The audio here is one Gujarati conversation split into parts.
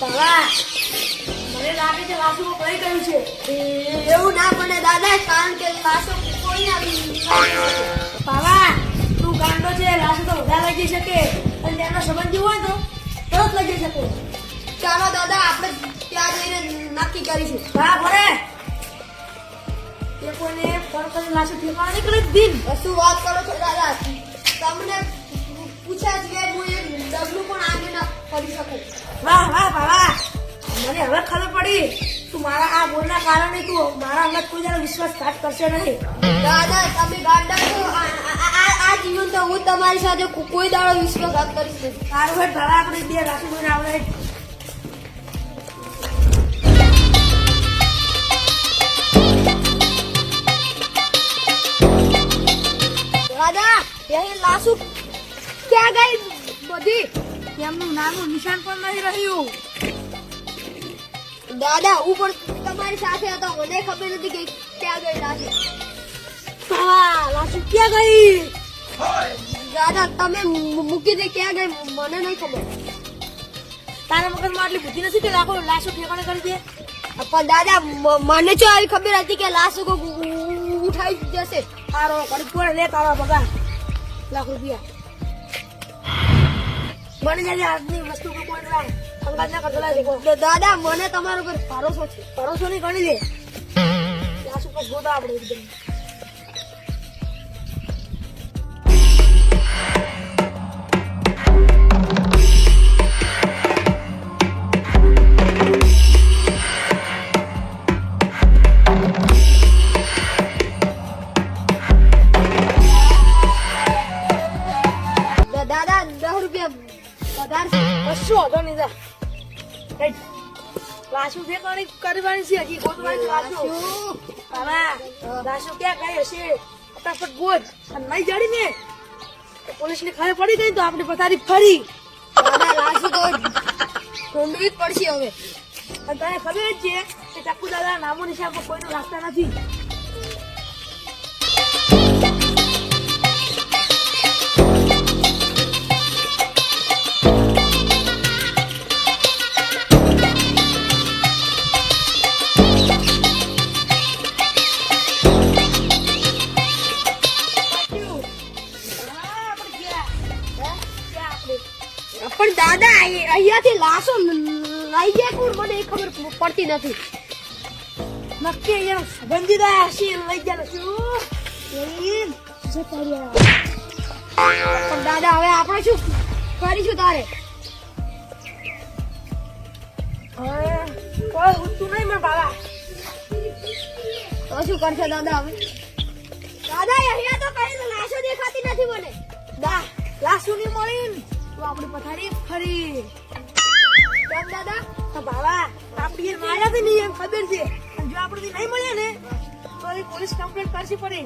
બાબા, મને લાગે છે વાસુ કઈ ગયું છે. એવું ના બને દાદા, કારણ કે વાસુ કોઈ ના બાબા, તું ગાંડો છે વાસુ તો વધારે લાગી શકે. અને તેનો સંબંધી હોય તો લાગી શકે? ચાલો દાદા, આપણે ત્યાં જઈને નક્કી કરીશું. હા ભરે. એ કોઈને ફોન કરીને લાશું ઠેકાણા નીકળી દીન. શું વાત કરો છો દાદા. તમને પૂછ્યા છે હું એક ડગલું પણ આગળ ના કરી શકું. વાહ વાહ બાબા મને હવે ખબર પડી. તું મારા આ બોલના કારણે તું મારા અંગત કોઈ જરા વિશ્વાસઘાત કરશે નહીં. દાદા તમે ગાંડા છો. આ- જીવન તો હું તમારી સાથે કોઈ દાડો વિશ્વાસઘાત કરીશ નહીં. સારું ભાઈ બાબા આપણે બે રાશિ જોઈને આપણે દાદા એ લાશુ ક્યાં ગઈ બધી એમનું નાનું નિશાન પણ નહીં રહ્યું દાદા હું પણ તમારી સાથે હતો મને ખબર નથી કે ક્યાં ગઈ લાશુ હા લાશુ ક્યાં ગઈ દાદા તમે મૂકી દે ક્યાં ગઈ મને નહીં ખબર તારા મગજમાં આટલી બુદ્ધિ નથી કે લાખો લાશો ઠેકાણે કરી દે પણ દાદા મને જો આવી ખબર હતી કે લાશો ઉઠાવી ઉઠાઈ જશે તારો ઘડી લે તારા બગા લાખ રૂપિયા બની જાય આજની વસ્તુ દાદા, મને તમારો ભરોસો છે. ભરોસો નહીં ગણી લે. ત્યાં સુધી ગોતા આપણે એકદમ કરવાની હજી ગોતવાની લાશુ બાબા, દાસુ ક્યાં કઈ હશે? ફટાફટ ગોત. અને નહીં જાડી ને પોલીસ ને ખબર પડી ગઈ તો આપણે પથારી ફરી. લાસુ તો ઢૂંઢવી જ પડશે હવે. અને તને ખબર જ છે કે ચાકુ દાદા નામો નિશાન કોઈનું રાખતા નથી. પડતી નથી. નક્કી અહીંયા સંબંધીદાર હશે લઈ ગયા છું? પણ દાદા, હવે આપણે શું કરીશું તારે? કોઈ ઊંચું નહીં મારા બાબા તો શું કરશે દાદા હવે? દાદા, અહીંયા તો કઈ લાશો દેખાતી નથી મને. દા લાસુ ની મળી તો આપણી પથારી ફરી. દાદા? તો બાબા આપણી એ માયા બી નહીં એમ ખબર છે. જો આપણે નહીં મળ્યા ને, તો પોલીસ કમ્પ્લેન કરવી પડે.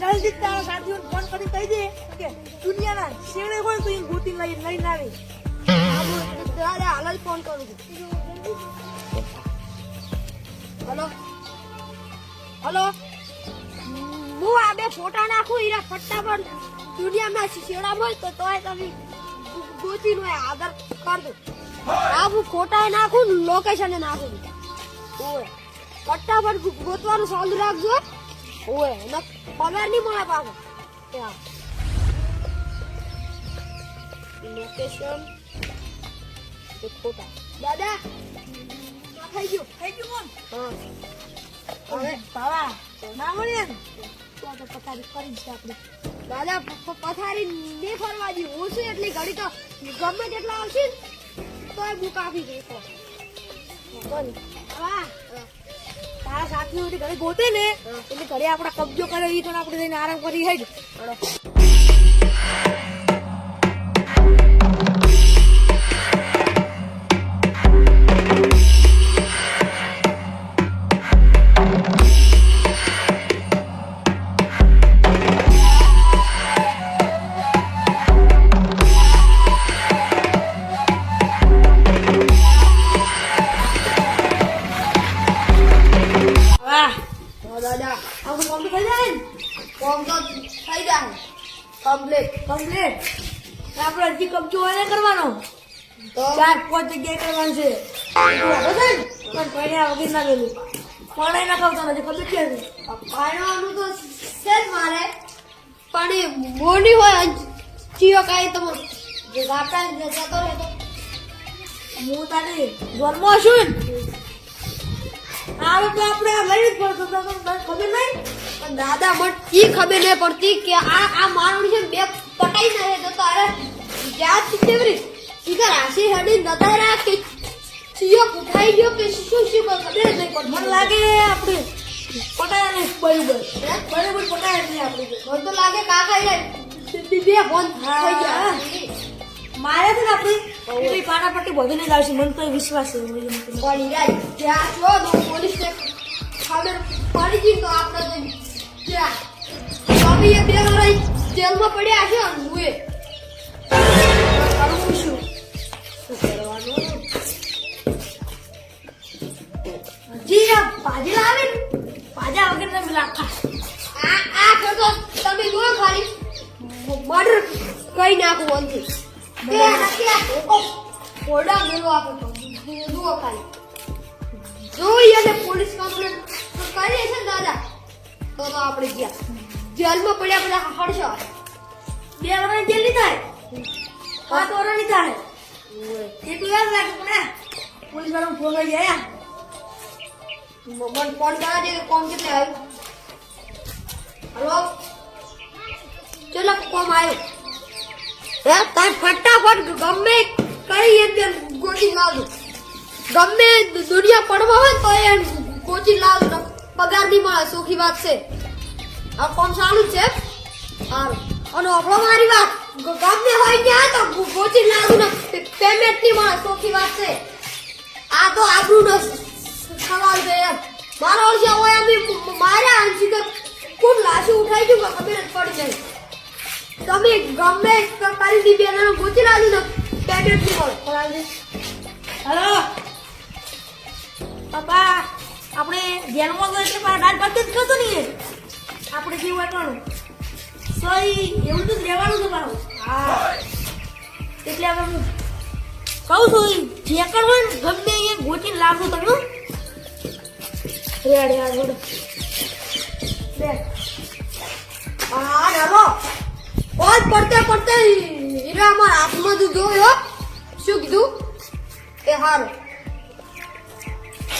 જલ્દી જ તારા સાથીઓને ફોન કરી કહી દે, કે દુનિયાના શેણે હોય તો ગોતી લઈ લઈને આવે. ફોન કરું છું. હલો? હલો? હું આ ફોટા નાખું એના પર દુનિયામાં શેડા હોય તો તોય તમે ગોતી નો આદર કર દો આ હું ફોટા નાખું લોકેશન નાખું. ઓય ફટાફટ ગોતવાનું ચાલુ રાખજો. ઓય એને પગાર નહીં મળે પાછો. લોકેશન ફોટા દાદા થઈ ગયું. થઈ ગયું કોણ? હા. હવે બાબા ના મળ્યા ને તો પથારી કરી જ આપણે દાદા પથારી નહીં ફરવા દી હું છું એટલી ઘડી તો ગમે તેટલા આવશે તોય બુક આપી બોલ. હા. તારા સાથીઓ ઘરે ગોતે ને એટલે ઘરે આપણે કબજો કરે એ પણ આપણે જઈને આરામ કરી હેડ. કમ્પ્લીટ કમ્પ્લીટ આપણે હજી કબજો હોય ને કરવાનો? તો ચાર પાંચ જગ્યાએ કરવાનું છે. ને? પણ પડ્યા વગર ના ગયેલું પણ એના ખાવતા નથી ખબર છે ને? પાડવાનું તો છે જ મારે. પણ એ મોડી હોય ચીઓ કાંઈ તમે જે ગાતા જતો તો હું તારી જોરમાં છું ને? આવે તો આપણે આ લઈ જ પડતો ખબર નહીં? દાદા મને ઈ ખબર નહીં પડતી કે આ આ મારું છે બે પટાઈ ના તો તારે જાત કેવરી સીધા રાશી હડી નતા રહ્યા કે ઉઠાઈ ગયો કે શું શું ખબર નહીં પડતી. મને લાગે આપણે પટાયા નહીં બરોબર. બરોબર પટાયા નહીં આપણે મને તો લાગે કાકા એ બે ફોન થઈ ગયા. મારે છે ને આપણે એટલી પાટાપટ્ટી બધું નહીં લાવશે મને તો વિશ્વાસ છે. પણ યાર જ્યાં છો તો પોલીસ ખબર પડી ગઈ તો આપણે તો જ્યાં સ્વામી એ બે વર્ષ જેલમાં પડ્યા છે અને આપણે ગયા. જેલમાં પડ્યા બધા હડશો બે વર્ષ જેલ નહીં થાય. પાંચ વર્ષ નહીં થાય. એટલું એમ લાગે પણ પોલીસવાળા ફોન લઈ ગયા મને ફોન કરા દે કોમ કેટલે આવ્યું? હલો? ચલો, કોમ આવ્યો. હે, તાર ફટાફટ ગમે કઈ એમ ગોચી લાવજો. ગમે દુનિયા પડવા હોય તો એ ગોચી લાવજો. પગારની મળે, સુખી વાત છે. આ કોમ સારું છે? અને આપણો મારી વાત ગમે હોય ત્યાં તો ગોચી લાગુ ને પેમેન્ટની મળે સોખી વાત છે. આ તો આપણું સવાલ છે એમ. મારો વર્ષે હોય એમ મારા અંશી તો ખૂબ લાશી ઉઠાઈ ગયું ખબર જ પડી જાય તમે ગમે કરી દી બેનો ગોચી લાગુ ને પેમેન્ટની મળે પરાજે હલો. પપ્પા, આપણે ધ્યાનમાં ગયો છે, પણ રાત પડતે જ કરતો નહીં. આપણે જેવું વાંચવાનું? સોરી એવું તો જ રહેવાનું છે મારું. હા. એટલે હવે હું કહું છું, જે ને, ગમે એ ગોચી લાવજો તમે. Red red red. હા ડરો ઓજ પડતે પડતે, હીરા અમારા હાથમાં જ જોયો શું કીધું? એ હારું.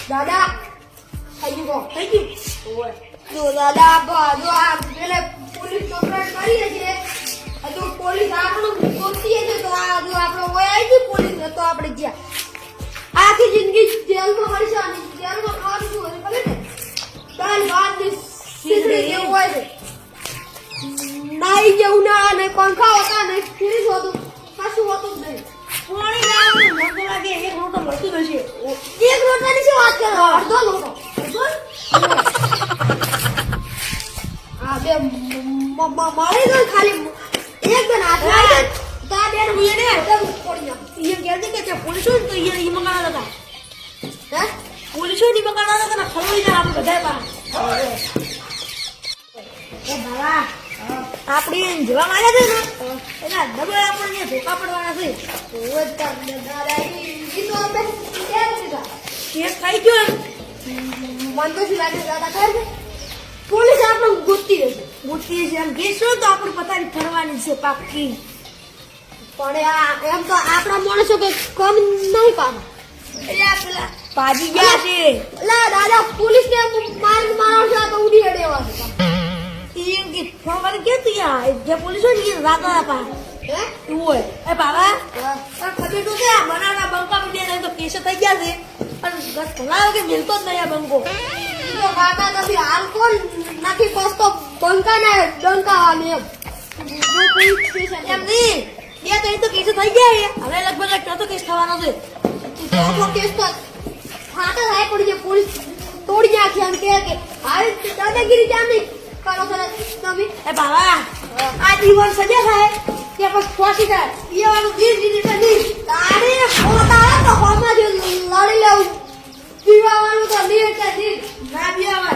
દાદા, થઈ ગયું થઈ ગયું? જો દાદા બા જો આ પેલે પોલીસ કમ્પ્લેન્ટ કરીએ છીએ હજુ પોલીસ આપણું ગોતીએ છે તો આ જો આપણો હોય આવી ગઈ પોલીસ તો આપણે જ્યાં આખી જિંદગી જેલમાં હરશે અને જેલમાં ખાવાનું શું હોય ખબર ને દાલ ભાત ને જેવું હોય છે. નાઈ જેવું ના ને પંખા હોતા ને ફ્રીજ હોતું કશું હોતું જ નહીં. પાણી લાવવાનું લાગે એક રોટો મળતું હશે એક રોટલાની શું વાત કરો? અડધો લોટો. આ બે મ- તો ખાલી એક બેન હાથ લાગે તો બેન હું એને એકદમ પડી નાખું. એમ કહેતી કે ત્યાં પોલીસો તો અહીંયા ઈ મંગાડા હતા હે? પોલીસો ની મંગાડા હતા ને ખરોઈ ના આપણે બધા પાસે એ બાબા આપણે એમ જોવા માંગે છે ને? એના ડબલ આપણને ધોકા પડવાના છે. ઓય તાર દાદા ઈ ઈ તો અમે કેમ દીધા કેસ ખાઈ ગયો મન તો શું લાગે દાદા ખબર છે? પોલીસ આપણે ગોતી હશે ગોતી હશે એમ કેસ તો આપણે પતાની ફરવાની છે પાકી. પણ આ એમ તો આપણા માણસો કે કમ નહીં પામે એટલે પેલા ભાજી ગયા છે. લા દાદા પોલીસ ને માર મારો છે તો ઉડી અડેવા છે. એમ કે ફોન વાળી કે તું યાર જે પોલીસ ને એ રાત હતા હે? તું હોય. એ બાબા ખબર તો બનાના બંકા પીડ્યા તો કેસ થઈ ગયા છે. પણ બસ કે મિલતો જ નહીં આ બંકો. તો કાકા નથી હાલ કોણ નથી પસતો. બંકા ને એમ. જો કોઈ સ્ટેશન એમ નહીં. બે ત્રણ તો કેસ થઈ ગયા હવે લગભગ ચોથો કેસ થવાનો છે. ચોથો કેસ તો ફાટા થાય પડી જાય પોલીસ તોડી નાખી એમ કે કે આવી દાદાગીરી કેમ નહીં કરો છો તમે એ બાવા આ જીવન સજા થાય કે પછી ફાંસી થાય. એ વાળું ગીર તો નહીં. તારે પોતા તો હોમાં જ લડી લેવું. પીવાનું તો નહીં એટલે નહીં. ના બી આવે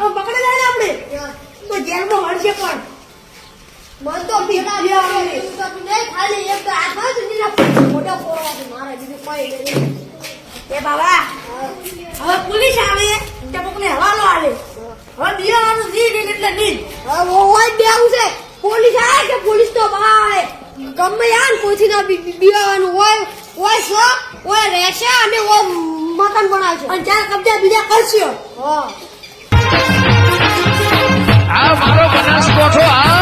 આમ પકડી જાય ને આપણે. તો જેલમાં મળશે પણ મન તો પેલા બિયારણ. એવું નહીં, ખાલી એક તો હાથ હોય તો નીલા મોઢા મારે બીજું કંઈ નહીં. એ બાબા હવે પોલીસ આવે. તે કોકને હવાલો હવે બિયાવાનું જી નહીં એટલે નહીં હવે ઓય બે આવું છે. પોલીસ આવે કે પોલીસ તો બહાર આવે? ગમે યાર કોઈથી ના બી- બી- બીવાનું હોય. હોય સો હોય રહેશે. અને ઓ મકાન બનાવે છે અને ચાર કબજા બીજા કરશો. આ મારો બનાસ કોઠો આ.